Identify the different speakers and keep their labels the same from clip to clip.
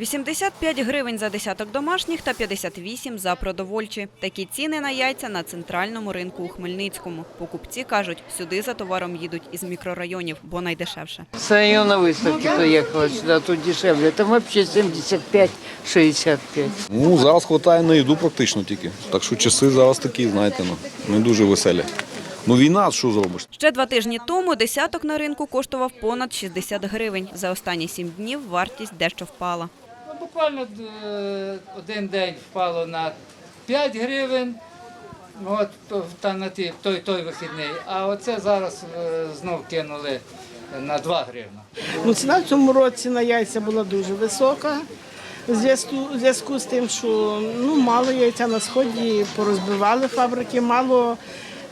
Speaker 1: 85 гривень за десяток домашніх та 58 за продовольчі. Такі ціни на яйця на центральному ринку у Хмельницькому. Покупці кажуть, сюди за товаром їдуть із мікрорайонів, бо найдешевше.
Speaker 2: Це я на виставки поїхала сюди, тут дешевле. Там взагалі 75-65.
Speaker 3: Ну, зараз вистачає на їду практично тільки. Так що часи зараз такі, знаєте, ну, не дуже веселі. Ну війна, що зробиш?
Speaker 1: Ще два тижні тому десяток на ринку коштував понад 60 гривень. За останні сім днів вартість дещо впала.
Speaker 4: Буквально е, один день впало на 5 гривень, от, та на ті, той, той вихідний. А оце зараз е, знов кинули на 2 гривні.
Speaker 5: Ну, ціна цьому році на яйця була дуже висока. У зв'язку, зв'язку з тим, що ну, мало яйця на сході порозбивали фабрики, мало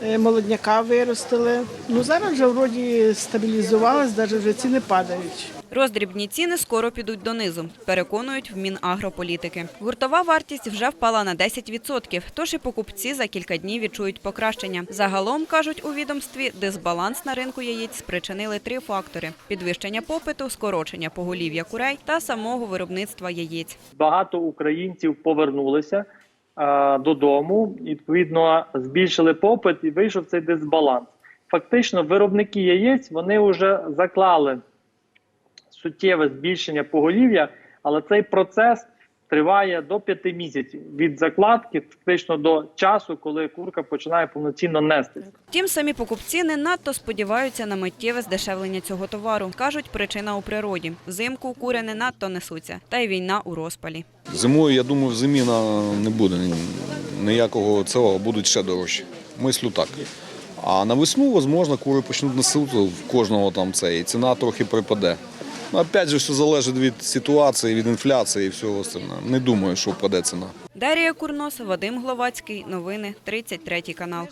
Speaker 5: е, молодняка виростили. Ну, зараз вже вроді стабілізувалось, навіть вже ціни падають.
Speaker 1: Роздрібні ціни скоро підуть донизу, переконують в Мінагрополітики. Гуртова вартість вже впала на 10%, тож і покупці за кілька днів відчують покращення. Загалом, кажуть у відомстві, дисбаланс на ринку яєць спричинили три фактори – підвищення попиту, скорочення поголів'я курей та самого виробництва яєць.
Speaker 6: багато українців повернулися додому, відповідно, збільшили попит і вийшов цей дисбаланс. Фактично, виробники яєць вони вже заклали суттєве збільшення поголів'я, але цей процес триває до 5 місяців від закладки, фактично до часу, коли курка починає повноцінно нестись.
Speaker 1: Втім, самі покупці не надто сподіваються на миттєве здешевлення цього товару. Кажуть, причина у природі. Взимку кури не надто несуться, та й війна у розпалі.
Speaker 3: Зимою, я думаю, в зимі на- не буде ніякого цього, будуть ще дорожчі. Мислю так. А на весну, можливо, кури почнуть несути в кожного там це, і ціна трохи припаде. Ну, опять же, все залежить від ситуації, від інфляції і всього остального. Не думаю, що впаде ціна.
Speaker 1: Дарія Курнос, Вадим Гловацький. Новини 33 канал.